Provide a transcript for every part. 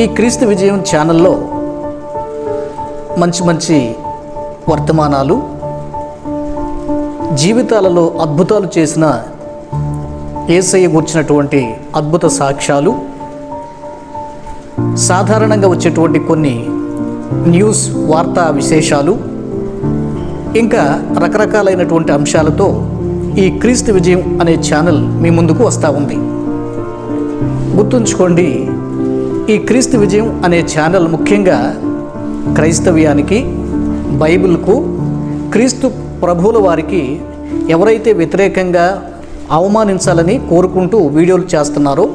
ఈ క్రీస్తు విజయం ఛానల్లో మంచి మంచి వర్తమానాలు జీవితాలలో అద్భుతాలు చేసిన ఏసయ్య కూర్చున్నటువంటి అద్భుత సాక్ష్యాలు సాధారణంగా వచ్చేటువంటి కొన్ని న్యూస్ వార్తా విశేషాలు ఇంకా రకరకాలైనటువంటి అంశాలతో ఈ క్రీస్తు విజయం అనే ఛానల్ మీ ముందుకు వస్తూ ఉంది. గుర్తుంచుకోండి ఈ క్రీస్తు విజయం అనే ఛానల్ ముఖ్యంగా క్రైస్తవ్యానికి బైబిల్కు క్రీస్తు ప్రభువుల వారికి ఎవరైతే వ్యతిరేకంగా అవమానించాలని కోరుకుంటూ వీడియోలు చేస్తున్నారో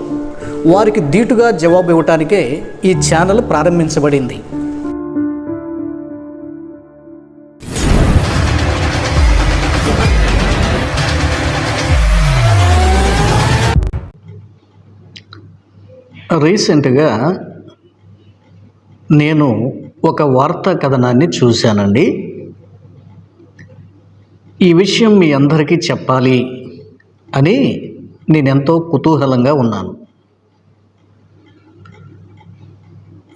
వారికి ధీటుగా జవాబు ఇవ్వటానికే ఈ ఛానల్ ప్రారంభించబడింది. రీసెంట్గా నేను ఒక వార్తా కథనాన్ని చూశానండి. ఈ విషయం మీ అందరికీ చెప్పాలి అని నేను ఎంతో కుతూహలంగా ఉన్నాను.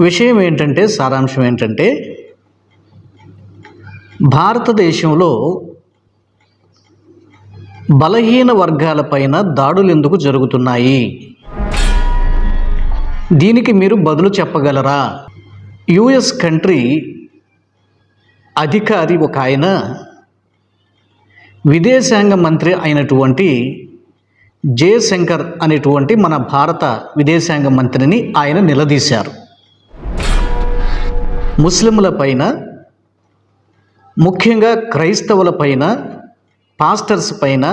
విషయం ఏంటంటే సారాంశం ఏంటంటే భారతదేశంలో బలహీన వర్గాలపైన దాడులు ఎందుకు జరుగుతున్నాయి? దీనికి మీరు బదులు చెప్పగలరా? యుఎస్ కంట్రీ అధికారి ఒక ఆయన విదేశాంగ మంత్రి అయినటువంటి జయశంకర్ అనేటువంటి మన భారత విదేశాంగ మంత్రిని ఆయన నిలదీశారు. ముస్లింల పైన ముఖ్యంగా క్రైస్తవుల పైన పాస్టర్స్ పైన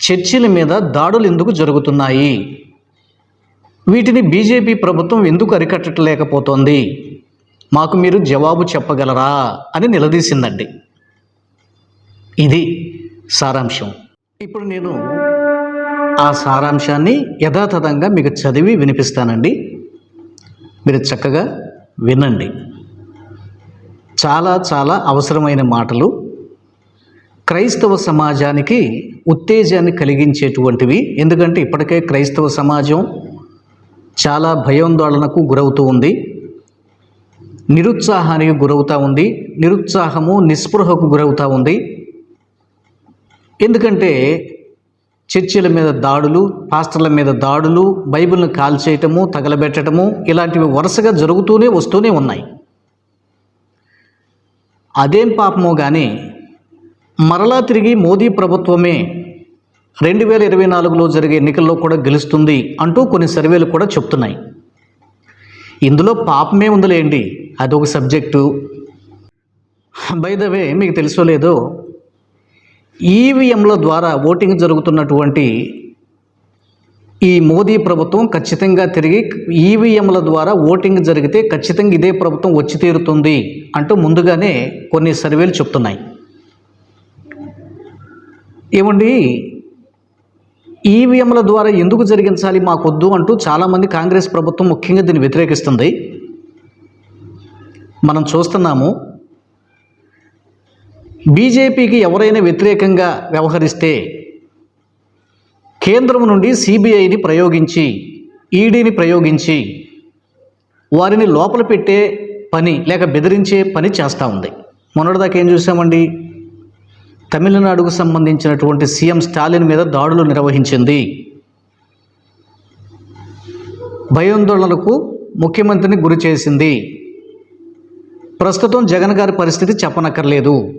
చర్చిల మీద దాడులు ఎందుకు జరుగుతున్నాయి? వీటిని బీజేపీ ప్రభుత్వం ఎందుకు అరికట్టలేకపోతోంది? మాకు మీరు జవాబు చెప్పగలరా? అని నిలదీసిందండి. ఇది సారాంశం. ఇప్పుడు నేను ఆ సారాంశాన్ని యథాతథంగా మీకు చదివి వినిపిస్తానండి. మీరు చక్కగా వినండి. చాలా చాలా అవసరమైన మాటలు. క్రైస్తవ సమాజానికి ఉత్తేజాన్ని కలిగించేటువంటివి. ఎందుకంటే ఇప్పటికే క్రైస్తవ సమాజం చాలా భయాందోళనకు గురవుతూ ఉంది. నిరుత్సాహానికి గురవుతూ ఉంది. నిరుత్సాహము నిస్పృహకు గురవుతూ ఉంది. ఎందుకంటే చర్చిల మీద దాడులు పాస్టర్ల మీద దాడులు బైబిల్ను కాల్చేయటము తగలబెట్టడము ఇలాంటివి వరుసగా జరుగుతూనే వస్తూనే ఉన్నాయి. అదేం పాపమో కానీ మరలా తిరిగి మోదీ ప్రభుత్వమే రెండు వేల ఇరవై నాలుగులో జరిగే ఎన్నికల్లో కూడా గెలుస్తుంది అంటూ కొన్ని సర్వేలు కూడా చెప్తున్నాయి. ఇందులో పాపమే ఉందిలేండి అదొక సబ్జెక్టు. బై ద వే మీకు తెలుసో లేదో ఈవీఎంల ద్వారా ఓటింగ్ జరుగుతున్నటువంటి ఈ మోదీ ప్రభుత్వం ఖచ్చితంగా తిరిగి ఈవీఎంల ద్వారా ఓటింగ్ జరిగితే ఖచ్చితంగా ఇదే ప్రభుత్వం వచ్చి తీరుతుంది అంటూ ముందుగానే కొన్ని సర్వేలు చెప్తున్నాయి. ఏమండి? ఈవీఎంల ద్వారా ఎందుకు జరిగించాలి మాకొద్దు అంటూ చాలామంది కాంగ్రెస్ ప్రభుత్వం ముఖ్యంగా దీన్ని వ్యతిరేకిస్తుంది. మనం చూస్తున్నాము బీజేపీకి ఎవరైనా వ్యతిరేకంగా వ్యవహరిస్తే కేంద్రం నుండి సిబిఐని ప్రయోగించి ఈడీని ప్రయోగించి వారిని లోపల పెట్టే పని లేక బెదిరించే పని చేస్తూ ఉంది. మొన్నటిదాకా ఏం చూసామండి? తమిళనాడుకు సంబంధించినటువంటి సీఎం స్టాలిన్ మీద దాడులు నిర్వహించింది. భయాందోళనలకు ముఖ్యమంత్రిని గురి చేసింది. ప్రస్తుతం జగన్ గారి పరిస్థితి చెప్పనక్కర్లేదు.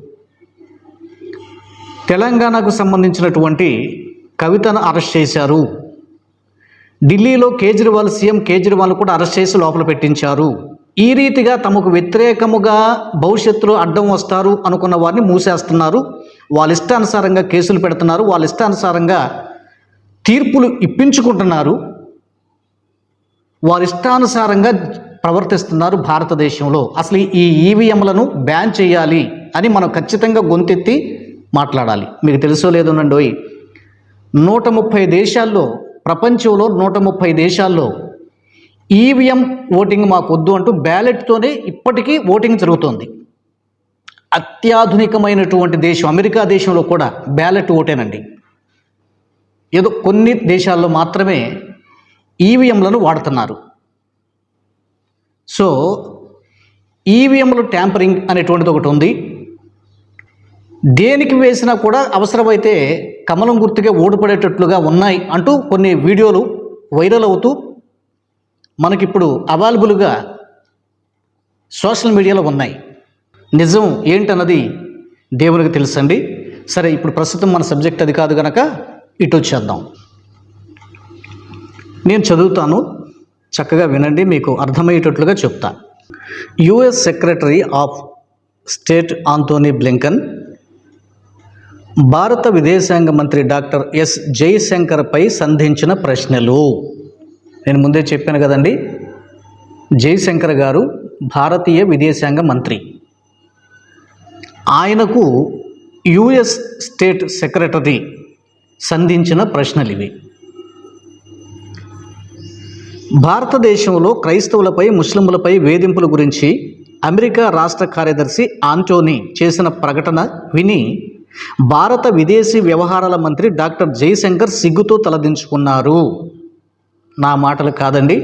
తెలంగాణకు సంబంధించినటువంటి కవితను అరెస్ట్ చేశారు. ఢిల్లీలో కేజ్రీవాల్ సీఎం కేజ్రీవాల్ కూడా అరెస్ట్ చేసి లోపల పెట్టించారు. ఈ రీతిగా తమకు వ్యతిరేకముగా భవిష్యత్తులో అడ్డం వస్తారు అనుకున్న వారిని మూసేస్తున్నారు. వాళ్ళ ఇష్టానుసారంగా కేసులు పెడుతున్నారు వాళ్ళ ఇష్టానుసారంగా తీర్పులు ఇప్పించుకుంటున్నారు వారి ఇష్టానుసారంగా ప్రవర్తిస్తున్నారు భారతదేశంలో. అసలు ఈ ఈవీఎంలను బ్యాన్ చేయాలి అని మనం ఖచ్చితంగా గొంతెత్తి మాట్లాడాలి. మీకు తెలుసో లేదోనండి నూట ముప్పై దేశాల్లో ప్రపంచంలో నూట ముప్పై దేశాల్లో ఈవీఎం ఓటింగ్ మాకు వద్దు అంటూ బ్యాలెట్తోనే ఇప్పటికీ ఓటింగ్ జరుగుతోంది. అత్యాధునికమైనటువంటి దేశం అమెరికా దేశంలో కూడా బ్యాలెట్ ఓటేనండి. ఏదో కొన్ని దేశాల్లో మాత్రమే ఈవీఎంలను వాడుతున్నారు. సో ఈవీఎంలు ట్యాంపరింగ్ అనేటువంటిది ఒకటి ఉంది. దేనికి వేసినా కూడా అవసరమైతే కమలం గుర్తుగా ఓడిపడేటట్లుగా ఉన్నాయి అంటూ కొన్ని వీడియోలు వైరల్ అవుతూ మనకిప్పుడు అవైలబుల్గా సోషల్ మీడియాలో ఉన్నాయి. నిజం ఏంటన్నది దేవునికి తెలుసండి. సరే ఇప్పుడు ప్రస్తుతం మన సబ్జెక్ట్ అది కాదు కనుక ఇటు వచ్చేద్దాం. నేను చదువుతాను చక్కగా వినండి మీకు అర్థమయ్యేటట్లుగా చెప్తా. US secretary of state Antony Blinken భారత విదేశాంగ మంత్రి డాక్టర్ ఎస్ జయశంకర్పై సంధించిన ప్రశ్నలు. నేను ముందే చెప్పాను కదండి జయశంకర్ గారు భారతీయ విదేశాంగ మంత్రి. ఆయనకు యుఎస్ స్టేట్ సెక్రటరీ సంధించిన ప్రశ్నలు ఇవి భారతదేశంలో క్రైస్తవులపై ముస్లింలపై వేధింపుల గురించి అమెరికా రాష్ట్ర కార్యదర్శి ఆంటోనీ చేసిన ప్రకటన విని భారత విదేశీ వ్యవహారాల మంత్రి డాక్టర్ జయశంకర్ సిగ్గుతో తలదించుకున్నారు. నా మాటలు కాదండి.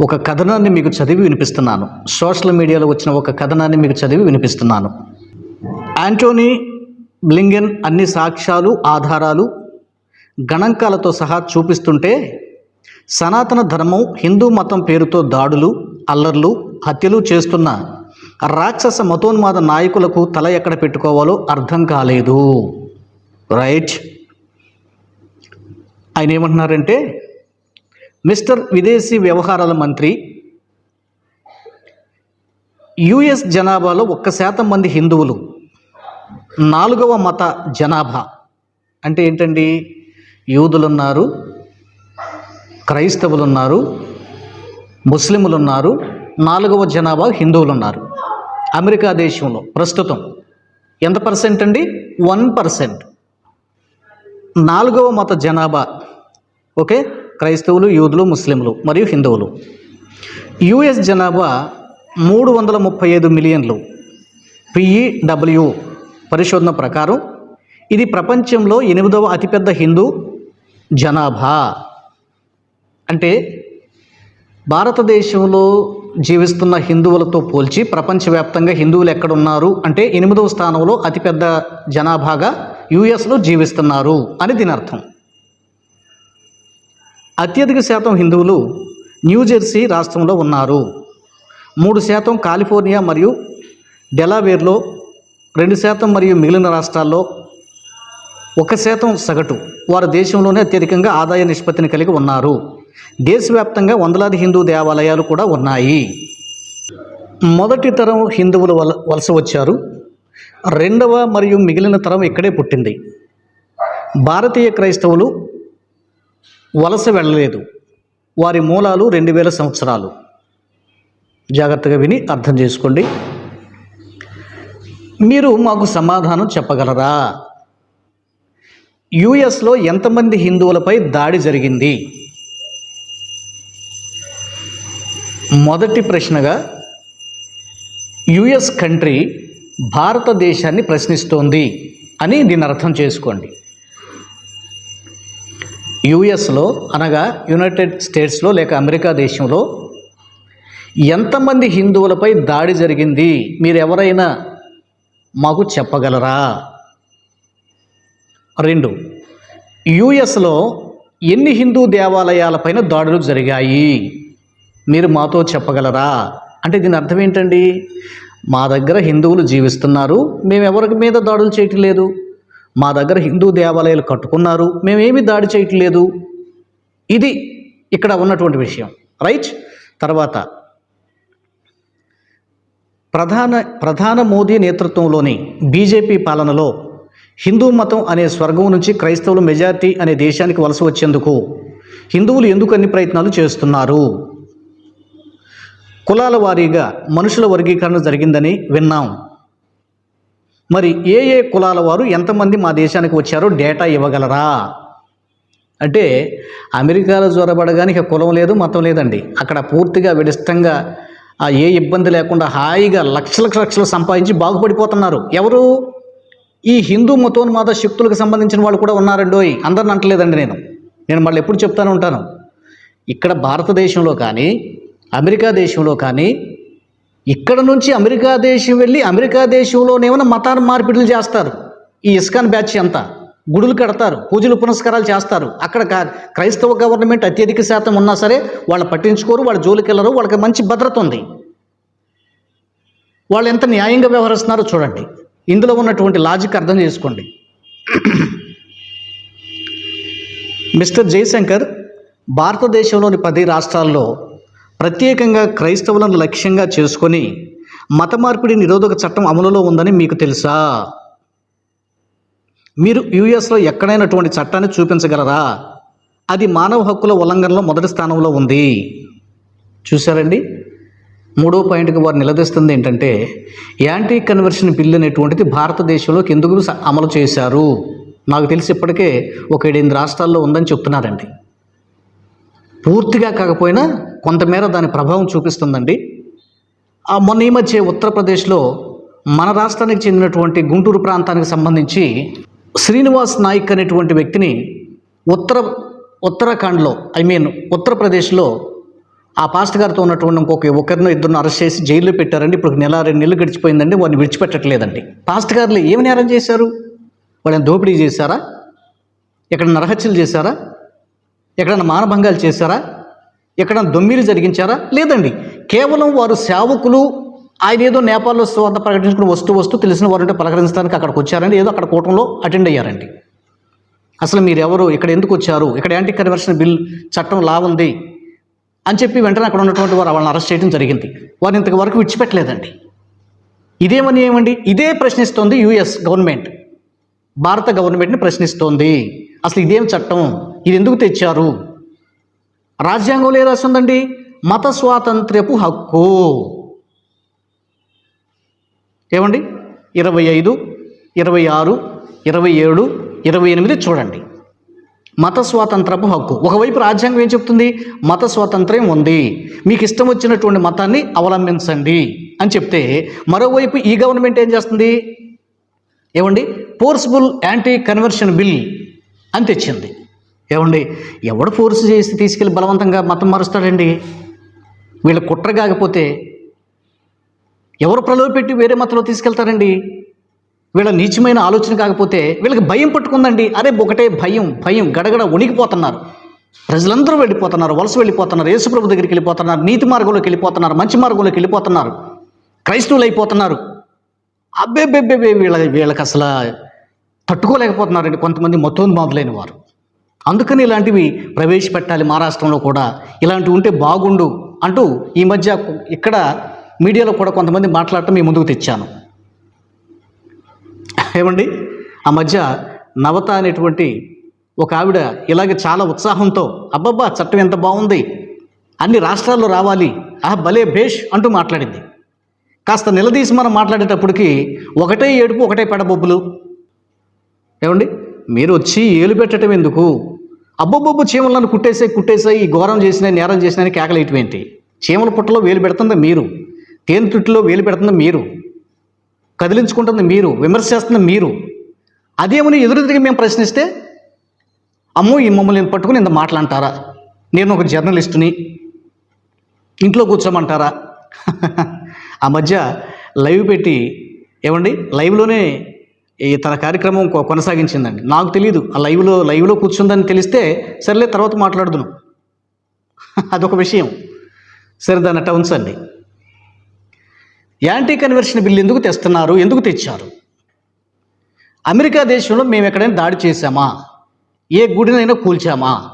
ఒక కథనాన్ని మీకు చదివి వినిపిస్తున్నాను. సోషల్ మీడియాలో వచ్చిన ఒక కథనాన్ని మీకు చదివి వినిపిస్తున్నాను. యాంటోనీ బ్లింగెన్ అన్ని సాక్ష్యాలు ఆధారాలు గణాంకాలతో సహా చూపిస్తుంటే సనాతన ధర్మం హిందూ మతం పేరుతో దాడులు అల్లర్లు హత్యలు చేస్తున్న రాక్షస మతోన్మాద నాయకులకు తల ఎక్కడ పెట్టుకోవాలో అర్థం కాలేదు. రైట్? ఆయన ఏమంటున్నారంటే మిస్టర్ విదేశీ వ్యవహారాల మంత్రి యుఎస్ జనాభాలో ఒక్క శాతం మంది హిందువులు నాలుగవ మత జనాభా. అంటే ఏంటండి? యూదులున్నారు క్రైస్తవులు ఉన్నారు ముస్లింలు ఉన్నారు నాలుగవ జనాభా హిందువులు ఉన్నారు అమెరికా దేశంలో ప్రస్తుతం ఎంత పర్సెంట్ అండి? One percent. నాలుగవ మత జనాభా ఓకే? క్రైస్తవులు యూదులు ముస్లింలు మరియు హిందువులు. యుఎస్ జనాభా మూడు వందల ముప్పై ఐదు మిలియన్లు. పిఈడబ్ల్యూ పరిశోధన ప్రకారం ఇది ప్రపంచంలో ఎనిమిదవ అతిపెద్ద హిందూ జనాభా. అంటే భారతదేశంలో జీవిస్తున్న హిందువులతో పోల్చి ప్రపంచవ్యాప్తంగా హిందువులు ఎక్కడున్నారు అంటే ఎనిమిదవ స్థానంలో అతిపెద్ద జనాభాగా యుఎస్లో జీవిస్తున్నారు అని దీని అర్థం. అత్యధిక శాతం హిందువులు న్యూజెర్సీ రాష్ట్రంలో ఉన్నారు. మూడు శాతం కాలిఫోర్నియా మరియు డెలావేర్లో రెండు శాతం మరియు మిగిలిన రాష్ట్రాల్లో ఒక శాతం సగటు వారు దేశంలోనే అత్యధికంగా ఆదాయ నిష్పత్తిని కలిగి ఉన్నారు. దేశవ్యాప్తంగా వందలాది హిందూ దేవాలయాలు కూడా ఉన్నాయి. మొదటి తరం హిందువులు వల వలస వచ్చారు. రెండవ మరియు మిగిలిన తరం ఇక్కడే పుట్టింది. భారతీయ క్రైస్తవులు వలస వెళ్ళలేదు. వారి మూలాలు రెండు వేల సంవత్సరాలు. జాగ్రత్తగా విని అర్థం చేసుకోండి. మీరు మాకు సమాధానం చెప్పగలరా? యుఎస్లో ఎంతమంది హిందువులపై దాడి జరిగింది? మొదటి ప్రశ్నగా యుఎస్ కంట్రీ భారతదేశాన్ని ప్రశ్నిస్తోంది అని దీన్ని అర్థం చేసుకోండి. యుఎస్లో అనగా యునైటెడ్ స్టేట్స్లో లేక అమెరికా దేశంలో ఎంతమంది హిందువులపై దాడి జరిగింది? మీరు ఎవరైనా మాకు చెప్పగలరా? రెండు యుఎస్లో ఎన్ని హిందూ దేవాలయాలపైన దాడులు జరిగాయి? మీరు మాతో చెప్పగలరా? అంటే దీని అర్థం ఏంటండి? మా దగ్గర హిందువులు జీవిస్తున్నారు మేము ఎవరికి మీద దాడులు చేయటం లేదు మా దగ్గర హిందూ దేవాలయాలు కట్టుకున్నారు మేమేమి దాడి చేయట్లేదు. ఇది ఇక్కడ ఉన్నటువంటి విషయం. రైట్? తర్వాత ప్రధాన ప్రధాన మోదీ నేతృత్వంలోని బీజేపీ పాలనలో హిందూ మతం అనే స్వర్గం నుంచి క్రైస్తవులు మెజార్టీ అనే దేశానికి వలస వచ్చేందుకు హిందువులు ఎందుకు అన్ని ప్రయత్నాలు చేస్తున్నారు? కులాల వారీగా మనుషుల వర్గీకరణ జరిగిందని విన్నాం. మరి ఏ ఏ కులాల వారు ఎంతమంది మా దేశానికి వచ్చారో డేటా ఇవ్వగలరా? అంటే అమెరికాలో జ్వరబడగానే ఇక కులం లేదు మతం లేదండి. అక్కడ పూర్తిగా విడిష్టంగా ఆ ఏ ఇబ్బంది లేకుండా హాయిగా లక్షల లక్షలు సంపాదించి బాగుపడిపోతున్నారు. ఎవరు? ఈ హిందూ మతోన్మాద శక్తులకు సంబంధించిన వాళ్ళు కూడా ఉన్నారండోయ్ అందరిని అంటలేదండి నేను. నేను మళ్ళీ ఎప్పుడు చెప్తానే ఉంటాను. ఇక్కడ భారతదేశంలో కానీ అమెరికా దేశంలో కానీ ఇక్కడ నుంచి అమెరికా దేశం వెళ్ళి అమెరికా దేశంలోనేమైనా మతాన్ని మార్పిడులు చేస్తారు. ఈ ఇస్కాన్ బ్యాచ్ అంతా. గుడులు కడతారు పూజలు పునస్కారాలు చేస్తారు. అక్కడ క్రైస్తవ గవర్నమెంట్ అత్యధిక శాతం ఉన్నా సరే వాళ్ళు పట్టించుకోరు వాళ్ళ జోలికి వెళ్ళరు వాళ్ళకి మంచి భద్రత ఉంది. వాళ్ళు ఎంత న్యాయంగా వ్యవహరిస్తున్నారో చూడండి. ఇందులో ఉన్నటువంటి లాజిక్ అర్థం చేసుకోండి. మిస్టర్ జయశంకర్ భారతదేశంలోని పది రాష్ట్రాల్లో ప్రత్యేకంగా క్రైస్తవులను లక్ష్యంగా చేసుకొని మత మార్పిడి నిరోధక చట్టం అమలులో ఉందని మీకు తెలుసా? మీరు యుఎస్లో ఎక్కడైనటువంటి చట్టాన్ని చూపించగలరా? అది మానవ హక్కుల ఉల్లంఘనలో మొదటి స్థానంలో ఉంది. చూశారండి? మూడో పాయింట్కి వారు నిలదీస్తుంది ఏంటంటే యాంటీ కన్వర్షన్ బిల్ అనేటువంటిది భారతదేశంలోకి ఎందుకు అమలు చేశారు? నాకు తెలిసి ఇప్పటికే ఒక ఏడెనిమిది రాష్ట్రాల్లో ఉందని చెప్తున్నారండి. పూర్తిగా కాకపోయినా కొంతమేర దాని ప్రభావం చూపిస్తుందండి. ఆ మొన్న ఈ మధ్య ఉత్తరప్రదేశ్లో మన రాష్ట్రానికి చెందినటువంటి గుంటూరు ప్రాంతానికి సంబంధించి శ్రీనివాస్ నాయక్ అనేటువంటి వ్యక్తిని ఉత్తర ఉత్తరాఖండ్లో ఐ మీన్ ఉత్తరప్రదేశ్లో ఆ పాస్ట్ గారితో ఉన్నటువంటి ఇంకొక ఒకరిని ఇద్దరిని అరెస్ట్ చేసి జైల్లో పెట్టారండి. ఇప్పుడు నెల రెండు నెలలు గడిచిపోయిందండి. వారిని విడిచిపెట్టట్లేదండి. పాస్ట్ గారులు ఏమి నేరం చేశారు? వాళ్ళని దోపిడీ చేశారా? ఇక్కడ నరహత్యలు చేశారా? ఎక్కడైనా మానభంగాలు చేశారా? ఎక్కడైనా దొమ్మిలు జరిగించారా? లేదండి. కేవలం వారు సేవకులు ఆయన ఏదో నేపాల్లో స్వంత ప్రకటించుకుని వస్తూ వస్తూ తెలిసిన వారు ఉంటే పలకరించడానికి అక్కడికి వచ్చారండి. ఏదో అక్కడ కూటంలో అటెండ్ అయ్యారండి. అసలు మీరు ఎవరు ఇక్కడ ఎందుకు వచ్చారు? ఇక్కడ యాంటీ కన్వర్షన్ బిల్ చట్టం లా ఉంది అని చెప్పి వెంటనే అక్కడ ఉన్నటువంటి వారు వాళ్ళని అరెస్ట్ చేయడం జరిగింది. వారిని ఇంతవరకు విడిచిపెట్టలేదండి. ఇదేమని ఏమండి? ఇదే ప్రశ్నిస్తోంది యుఎస్ గవర్నమెంట్. భారత గవర్నమెంట్ని ప్రశ్నిస్తోంది. అసలు ఇదేం చట్టం? ఇది ఎందుకు తెచ్చారు? రాజ్యాంగంలో ఏ రాసి ఉందండి? మత స్వాతంత్ర్యపు హక్కు. ఏమండి? ఇరవై ఐదు ఇరవై ఆరు ఇరవై ఏడు ఇరవై ఎనిమిది చూడండి. మత స్వాతంత్రపు హక్కు. ఒకవైపు రాజ్యాంగం ఏం చెప్తుంది? మత స్వాతంత్ర్యం ఉంది. మీకు ఇష్టం వచ్చినటువంటి మతాన్ని అవలంబించండి అని చెప్తే మరోవైపు ఈ గవర్నమెంట్ ఏం చేస్తుంది? ఏమండి? ఫోర్స్ఫుల్ యాంటీ కన్వర్షన్ బిల్ అని తెచ్చింది. ఏమండి? ఎవడు ఫోర్స్ చేసి తీసుకెళ్ళి బలవంతంగా మతం మారుస్తాడండి? వీళ్ళ కుట్ర కాకపోతే ఎవరు ప్రలోభపెట్టి వేరే మతంలో తీసుకెళ్తారండి? వీళ్ళ నీచమైన ఆలోచన కాకపోతే వీళ్ళకి భయం పట్టుకుందండి. అరే ఒకటే భయం భయం గడగడ వణికిపోతున్నారు. ప్రజలందరూ వెళ్ళిపోతున్నారు వలస వెళ్ళిపోతున్నారు యేసుప్రభు దగ్గరికి వెళ్ళిపోతున్నారు నీతి మార్గంలోకి వెళ్ళిపోతున్నారు మంచి మార్గంలోకి వెళ్ళిపోతున్నారు క్రైస్తవులు అయిపోతున్నారు. అబ్బేబెబ్బే వీళ్ళ వీళ్ళకి అసలు తట్టుకోలేకపోతున్నారండి కొంతమంది మతోన్మాదులైన వారు. అందుకని ఇలాంటివి ప్రవేశపెట్టాలి మహారాష్ట్రంలో కూడా. ఇలాంటివి ఉంటే బాగుండు అంటూ ఈ మధ్య ఇక్కడ మీడియాలో కూడా కొంతమంది మాట్లాడటం మీ ముందుకు తెచ్చాను. ఏమండి? ఆ మధ్య నవత అనేటువంటి ఒక ఆవిడ ఇలాగే చాలా ఉత్సాహంతో అబ్బబ్బా చట్టం ఎంత బాగుంది. అన్ని రాష్ట్రాల్లో రావాలి. ఆహా భలే భేష్ అంటూ మాట్లాడింది. కాస్త నిలదీసి మనం మాట్లాడేటప్పటికి ఒకటే ఏడుపు ఒకటే పెడబొబ్బులు. ఏమండి? మీరు వచ్చి ఏలు పెట్టడం ఎందుకు? అబ్బబ్బబ్బు చీమలను కుట్టేసే కుట్టేసే ఈ ఘోరం చేసిన నేరం చేసిన కేకలేయటం ఏంటి? చీమల పుట్టలో వేలు పెడుతుంది మీరు. తేనెతుట్టిలో వేలు పెడుతుంది మీరు. కదిలించుకుంటుంది మీరు. విమర్శ చేస్తుంది మీరు. అదేమని ఎదురు మేము ప్రశ్నిస్తే అమ్మో ఈ మమ్మల్ని పట్టుకుని ఇంత మాట్లాంటారా నేను ఒక జర్నలిస్టుని. ఇంట్లో కూర్చోమంటారా? ఆ మధ్య లైవ్ పెట్టి ఏమండి? లైవ్లోనే ఈ తన కార్యక్రమం కొ- కొనసాగించిందండి. నాకు తెలియదు ఆ లైవ్లో లైవ్లో కూర్చుందని తెలిస్తే సర్లే తర్వాత మాట్లాడుదును. అదొక విషయం. సరే దాన్ని అట్ట ఉంచండి. యాంటీ కన్వర్షన్ బిల్ ఎందుకు తెస్తున్నారు? ఎందుకు తెచ్చారు? అమెరికా దేశంలో మేము ఎక్కడైనా దాడి చేశామా? ఏ గుడినైనా కూల్చామా?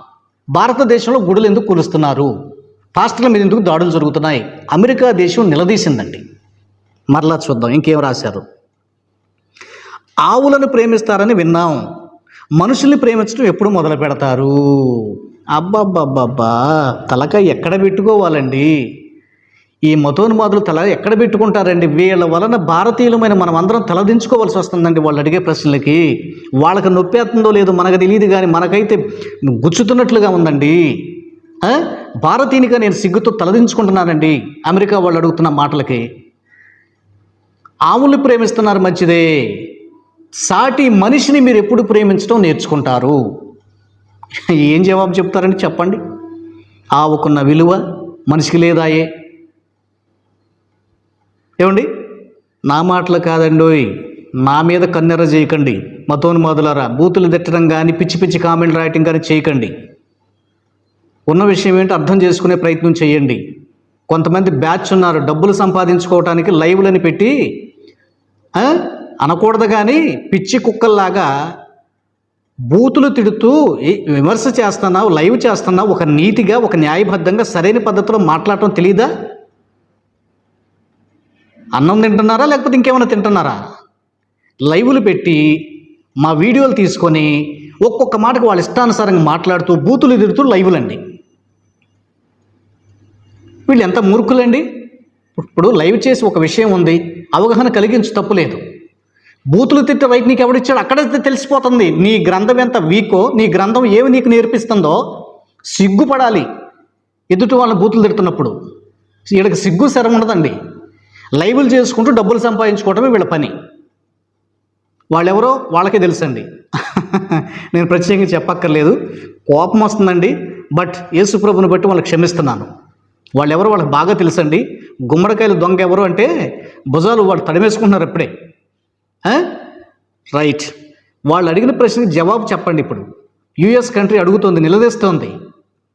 భారతదేశంలో గుడులు ఎందుకు కూలుస్తున్నారు? పాస్టర్ల మీద ఎందుకు దాడులు జరుగుతున్నాయి? అమెరికా దేశం నిలదీసిందండి. మరలా చూద్దాం. ఇంకేం రాశారు? ఆవులను ప్రేమిస్తారని విన్నాం. మనుషుల్ని ప్రేమించడం ఎప్పుడు మొదలు పెడతారు? అబ్బబ్బబ్బబ్బా తలక ఎక్కడ పెట్టుకోవాలండి? ఈ మతోన్మాదులు తల ఎక్కడ పెట్టుకుంటారండి? వీళ్ళ వలన భారతీయులమైన మనం అందరం తలదించుకోవాల్సి వస్తుందండి వాళ్ళు అడిగే ప్రశ్నలకి. వాళ్ళకి నొప్పేస్తుందో లేదో మనకు తెలియదు కానీ మనకైతే గుచ్చుతున్నట్లుగా ఉందండి. భారతీయునిగా నేను సిగ్గుతో తలదించుకుంటున్నానండి అమెరికా వాళ్ళు అడుగుతున్న మాటలకి. ఆవుల్ని ప్రేమిస్తున్నారు మంచిదే. సాటి మనిషిని మీరు ఎప్పుడు ప్రేమించడం నేర్చుకుంటారు? ఏం జవాబు చెప్తారని చెప్పండి. ఆవుకున్న విలువ మనిషికి లేదాయే. ఏమండి? నా మాటలు కాదండోయ్ నా మీద కన్నెర చేయకండి. మతోన్మాదులారా బూతులు తిట్టడం కానీ పిచ్చి పిచ్చి కామెంట్ రాయటం కానీ చేయకండి. ఉన్న విషయం ఏంటో అర్థం చేసుకునే ప్రయత్నం చేయండి. కొంతమంది బ్యాచ్ ఉన్నారు డబ్బులు సంపాదించుకోవటానికి లైవ్లని పెట్టి అనకూడదు కానీ పిచ్చి కుక్కల్లాగా బూతులు తిడుతూ విమర్శ చేస్తున్నావు లైవ్ చేస్తున్నావు ఒక నీతిగా ఒక న్యాయబద్ధంగా సరైన పద్ధతిలో మాట్లాడటం తెలియదా అన్నం తింటున్నారా లేకపోతే ఇంకేమైనా తింటున్నారా? లైవ్లు పెట్టి మా వీడియోలు తీసుకొని ఒక్కొక్క మాటకు వాళ్ళ ఇష్టానుసారంగా మాట్లాడుతూ బూతులు తిడుతూ లైవ్లండి. వీళ్ళు ఎంత మూర్ఖులండి? ఇప్పుడు లైవ్ చేసి ఒక విషయం ఉంది అవగాహన కలిగించు తప్పులేదు బూతులు తిట్టే రైట్ నీకు ఎవడిచ్చాడు అక్కడే తెలిసిపోతుంది. నీ గ్రంథం ఎంత వీకో నీ గ్రంథం ఏమి నీకు నేర్పిస్తుందో సిగ్గుపడాలి. ఎదుటి వాళ్ళని బూతులు తిడుతున్నప్పుడు. వీళ్ళకి సిగ్గు శరం ఉండదండి. లైవ్లు చేసుకుంటూ డబ్బులు సంపాదించుకోవటమే వీళ్ళ పని. వాళ్ళెవరో వాళ్ళకే తెలుసండి. నేను ప్రత్యేకంగా చెప్పక్కర్లేదు. కోపం వస్తుందండి. బట్ యేసుప్రభుని బట్టి వాళ్ళకి క్షమిస్తున్నాను. వాళ్ళెవరో వాళ్ళకి బాగా తెలుసండి. గుమ్మడికాయలు దొంగ ఎవరు అంటే భుజాలు వాళ్ళు తడిమేసుకుంటున్నారు ఇప్పుడే. రైట్ వాళ్ళు అడిగిన ప్రశ్నకి జవాబు చెప్పండి ఇప్పుడు. యుఎస్ కంట్రీ అడుగుతోంది నిలదీస్తోంది.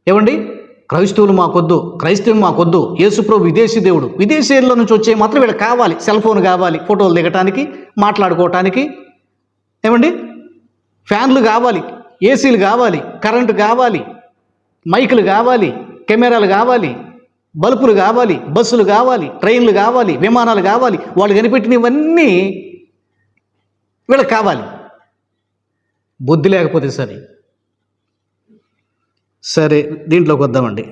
ఏమండి? క్రైస్తవులు మాకొద్దు క్రైస్తవులు మాకొద్దు యేసుప్రభు విదేశీ దేవుడు. విదేశీయుల నుంచి వచ్చే మాత్రం వీళ్ళకి కావాలి సెల్ ఫోన్ కావాలి ఫోటోలు దిగటానికి మాట్లాడుకోవటానికి. ఏమండి? ఫ్యాన్లు కావాలి ఏసీలు కావాలి కరెంటు కావాలి మైకులు కావాలి కెమెరాలు కావాలి బల్బులు కావాలి బస్సులు కావాలి ట్రైన్లు కావాలి విమానాలు కావాలి. వాళ్ళు కనిపెట్టినవన్నీ వీళ్ళకి కావాలి. బుద్ధి లేకపోతే సరే. సరే దీంట్లోకి వద్దామండి.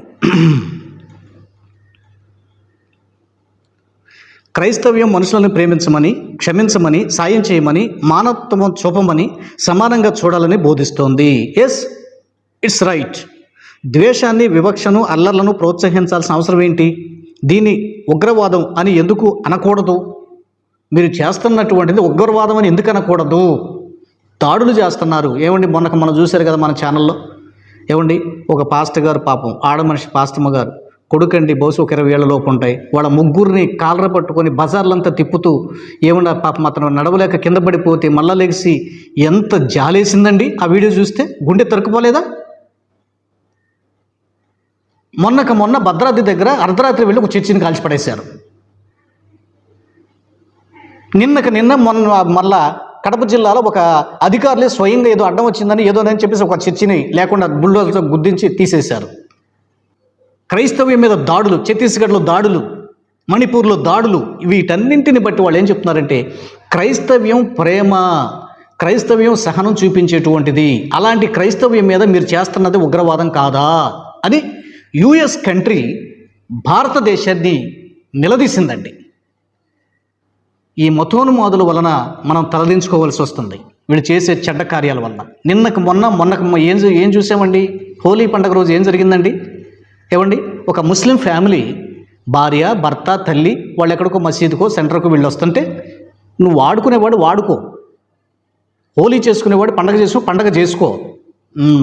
క్రైస్తవ్యం మనుషులను ప్రేమించమని క్షమించమని సాయం చేయమని మానవత్వం చూపమని సమానంగా చూడాలని బోధిస్తోంది. ఎస్ ఇట్స్ రైట్ ద్వేషాన్ని వివక్షను అల్లర్లను ప్రోత్సహించాల్సిన అవసరం ఏంటి? దీన్ని ఉగ్రవాదం అని ఎందుకు అనకూడదు? మీరు చేస్తున్నటువంటిది ఉగ్రవాదం అని ఎందుకు అనకూడదు? దాడులు చేస్తున్నారు. ఏమండి మొన్నకు మనం చూశారు కదా మన ఛానల్లో? ఏమండి ఒక పాస్టర్ గారు పాపం ఆడ మనిషి పాస్తమ్మ గారు. కొడుకండి బహుశా ఒక ఇరవై ఏళ్ళ లోపు ఉంటాయి. వాళ్ళ ముగ్గురిని కాలర పట్టుకొని బజార్లంతా తిప్పుతూ ఏమన్నా పాపం అతను నడవలేక కింద పడిపోతే మళ్ళా లెగిసి ఎంత జాలేసిందండి ఆ వీడియో చూస్తే? గుండె తరుక్కుపోలేదా? మొన్నక మొన్న భద్రాద్రి దగ్గర అర్ధరాత్రి వెళ్ళి ఒక చర్చిని కాల్చిపడేశారు. నిన్నకు నిన్న మొన్న మళ్ళా కడప జిల్లాలో ఒక అధికారులే స్వయంగా ఏదో అడ్డం వచ్చిందని ఏదో అని చెప్పేసి ఒక చర్చిని లేకుండా బుల్డోజర్తో గుర్తించి తీసేశారు. క్రైస్తవ్యం మీద దాడులు ఛత్తీస్గఢ్లో దాడులు మణిపూర్లో దాడులు వీటన్నింటిని బట్టి వాళ్ళు ఏం చెప్తున్నారంటే క్రైస్తవ్యం ప్రేమ క్రైస్తవ్యం సహనం చూపించేటువంటిది. అలాంటి క్రైస్తవ్యం మీద మీరు చేస్తున్నది ఉగ్రవాదం కాదా? అని యుఎస్ కంట్రీ భారతదేశాన్ని నిలదీసిందండి. ఈ మతోన్మాదుల వలన మనం తలదించుకోవాల్సి వస్తుంది. వీళ్ళు చేసే చెడ్డ కార్యాల వలన. నిన్నకు మొన్న మొన్నకు ఏం ఏం చూసామండి? హోలీ పండుగ రోజు ఏం జరిగిందండి? ఏమండి? ఒక ముస్లిం ఫ్యామిలీ భార్య భర్త తల్లి వాళ్ళు ఎక్కడికో మసీదుకో సెంటర్కో వీళ్ళు వస్తుంటే నువ్వు వాడుకునేవాడు వాడుకో. హోలీ చేసుకునేవాడు పండగ చేసుకో పండగ చేసుకో.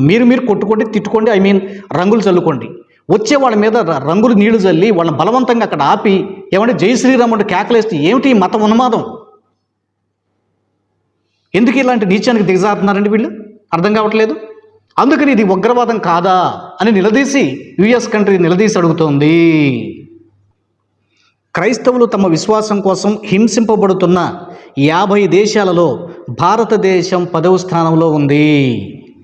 మీరు మీరు కొట్టుకోండి తిట్టుకోండి ఐ మీన్ రంగులు చల్లుకోండి. వచ్చే వాళ్ళ మీద రంగులు నీళ్ళు చల్లి వాళ్ళని బలవంతంగా అక్కడ ఆపి ఏమంటే జై శ్రీరామ్ అంటే కేకలేస్తే ఏమిటి మత ఉన్మాదం? ఎందుకు ఇలాంటి నీచానికి దిగజారుతున్నారండి వీళ్ళు? అర్థం కావట్లేదు? అందుకని ఇది ఉగ్రవాదం కాదా అని నిలదీసి యుఎస్ కంట్రీ నిలదీసి అడుగుతోంది. క్రైస్తవులు తమ విశ్వాసం కోసం హింసింపబడుతున్న యాభై దేశాలలో భారతదేశం పదవ స్థానంలో ఉంది.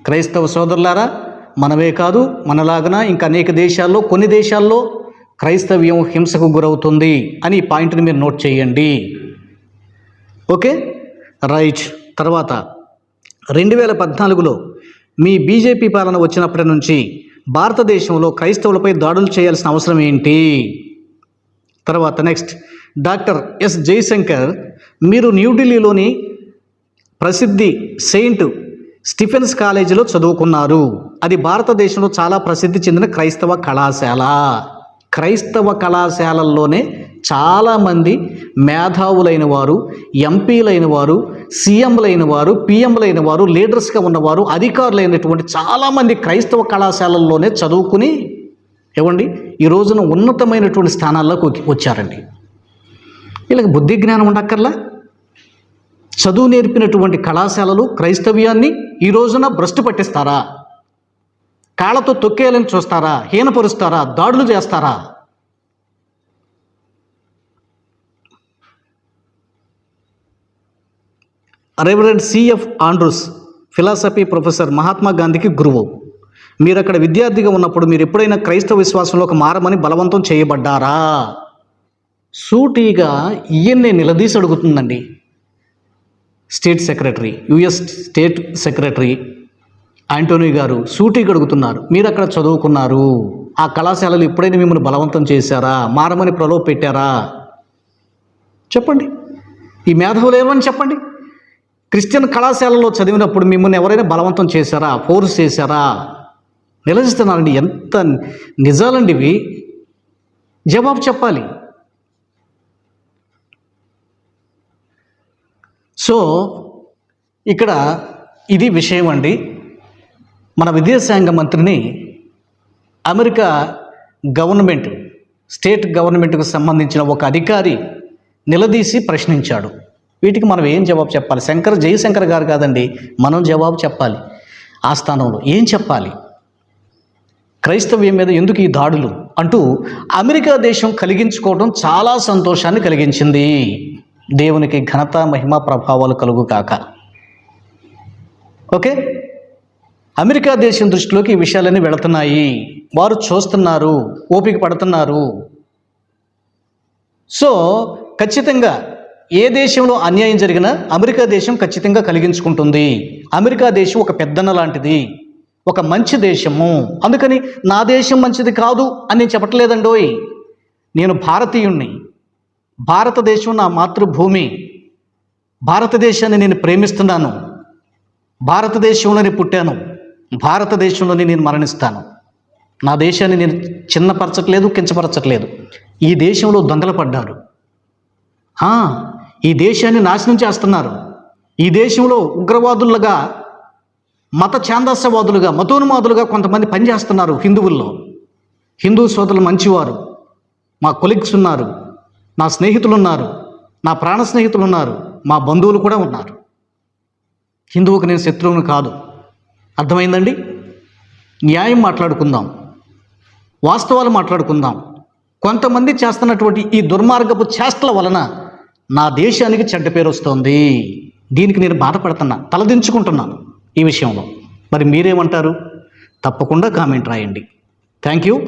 క్రైస్తవ సోదరులారా మనమే కాదు మనలాగన ఇంకా అనేక దేశాల్లో కొన్ని దేశాల్లో క్రైస్తవ్యం హింసకు గురవుతుంది అని ఈ పాయింట్ని మీరు నోట్ చేయండి. ఓకే? రైట్. తర్వాత రెండు వేల పద్నాలుగులో మీ బీజేపీ పాలన వచ్చినప్పటి నుంచి భారతదేశంలో క్రైస్తవులపై దాడులు చేయాల్సిన అవసరం ఏంటి? తర్వాత నెక్స్ట్. డాక్టర్ ఎస్ జయశంకర్ మీరు న్యూఢిల్లీలోని ప్రసిద్ధి సెయింట్ స్టిఫెన్స్ కాలేజీలో చదువుకున్నారు. అది భారతదేశంలో చాలా ప్రసిద్ధి చెందిన క్రైస్తవ కళాశాల. క్రైస్తవ కళాశాలల్లోనే చాలామంది మేధావులైన వారు ఎంపీలైన వారు సీఎంలైన వారు పిఎంలైన వారు లీడర్స్గా ఉన్నవారు అధికారులైనటువంటి చాలామంది క్రైస్తవ కళాశాలల్లోనే చదువుకుని ఏమండి ఈ రోజున ఉన్నతమైనటువంటి స్థానాల్లోకి వచ్చారండి. వీళ్ళకి బుద్ధి జ్ఞానం ఉండక్కర్లా? చదువు నేర్పినటువంటి కళాశాలలు క్రైస్తవ్యాన్ని ఈ రోజున భ్రష్టు పట్టిస్తారా? కాళ్ళతో తొక్కేయాలని చూస్తారా? హీనపరుస్తారా? దాడులు చేస్తారా? Reverend C F Andrews philosophy professor Mahatma గాంధీకి గురువు. మీరు అక్కడ విద్యార్థిగా ఉన్నప్పుడు మీరు ఎప్పుడైనా క్రైస్తవ విశ్వాసంలోకి మారమని బలవంతం చేయబడ్డారా? సూటిగా ఈయన్నే నిలదీసి అడుగుతుందండి. State secretary US state secretary Antony గారు సూటీ అడుగుతున్నారు మీరు అక్కడ చదువుకున్నారు. ఆ కళాశాలలు ఎప్పుడైనా మిమ్మల్ని బలవంతం చేశారా? మారమని ప్రలోభ పెట్టారా? చెప్పండి. ఈ మేధావులు ఏమని చెప్పండి. క్రిస్టియన్ కళాశాలలో చదివినప్పుడు మిమ్మల్ని ఎవరైనా బలవంతం చేశారా? ఫోర్స్ చేశారా? నిలదీస్తున్నారండి. ఎంత నిజాలండి ఇవి. జవాబు చెప్పాలి. సో ఇక్కడ ఇది విషయం అండి. మన విదేశాంగ మంత్రిని అమెరికా గవర్నమెంట్ స్టేట్ గవర్నమెంట్కు సంబంధించిన ఒక అధికారి నిలదీసి ప్రశ్నించాడు. వీటికి మనం ఏం జవాబు చెప్పాలి? శంకర్ జయశంకర్ గారు కాదండి మనం జవాబు చెప్పాలి. ఆ స్థానంలో ఏం చెప్పాలి? క్రైస్తవ్యం మీద ఎందుకు ఈ దాడులు? అంటూ అమెరికా దేశం కలిగించుకోవడం చాలా సంతోషాన్ని కలిగించింది. దేవునికి ఘనత మహిమ ప్రభావాలు కలుగు కాక ఓకే? అమెరికా దేశం దృష్టిలోకి ఈ విషయాలన్నీ వెళుతున్నాయి. వారు చూస్తున్నారు ఓపిక పడుతున్నారు. సో ఖచ్చితంగా ఏ దేశంలో అన్యాయం జరిగినా అమెరికా దేశం ఖచ్చితంగా కలిగించుకుంటుంది. అమెరికా దేశం ఒక పెద్దన్న లాంటిది. ఒక మంచి దేశము. అందుకని నా దేశం మంచిది కాదు అని నేను చెప్పట్లేదండోయ్. నేను భారతీయుణ్ణి. భారతదేశం నా మాతృభూమి. భారతదేశాన్ని నేను ప్రేమిస్తున్నాను. భారతదేశంలోనే పుట్టాను. భారతదేశంలోనే నేను మరణిస్తాను. నా దేశాన్ని నేను చిన్నపరచట్లేదు కించపరచట్లేదు. ఈ దేశంలో దొంగలు పడ్డారు. ఈ దేశాన్ని నాశనం చేస్తున్నారు. ఈ దేశంలో ఉగ్రవాదులుగా మత ఛాందస్యవాదులుగా మతోన్మాదులుగా కొంతమంది పనిచేస్తున్నారు హిందువుల్లో. హిందూ సోదరులు మంచివారు. మా కొలిగ్స్ ఉన్నారు. నా స్నేహితులు ఉన్నారు నా ప్రాణ స్నేహితులు ఉన్నారు మా బంధువులు కూడా ఉన్నారు. హిందువుకు నేను శత్రువుని కాదు. అర్థమైందండి? న్యాయం మాట్లాడుకుందాం. వాస్తవాలు మాట్లాడుకుందాం. కొంతమంది చేస్తున్నటువంటి ఈ దుర్మార్గపు చేష్టల వలన నా దేశానికి చెడ్డ పేరు వస్తోంది. దీనికి నేను బాధపడుతున్నా తలదించుకుంటున్నాను ఈ విషయంలో. మరి మీరేమంటారు? తప్పకుండా కామెంట్ రాయండి. Thank you.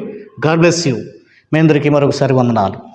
God bless you. మీ అందరికీ మరొకసారి వందనాలు.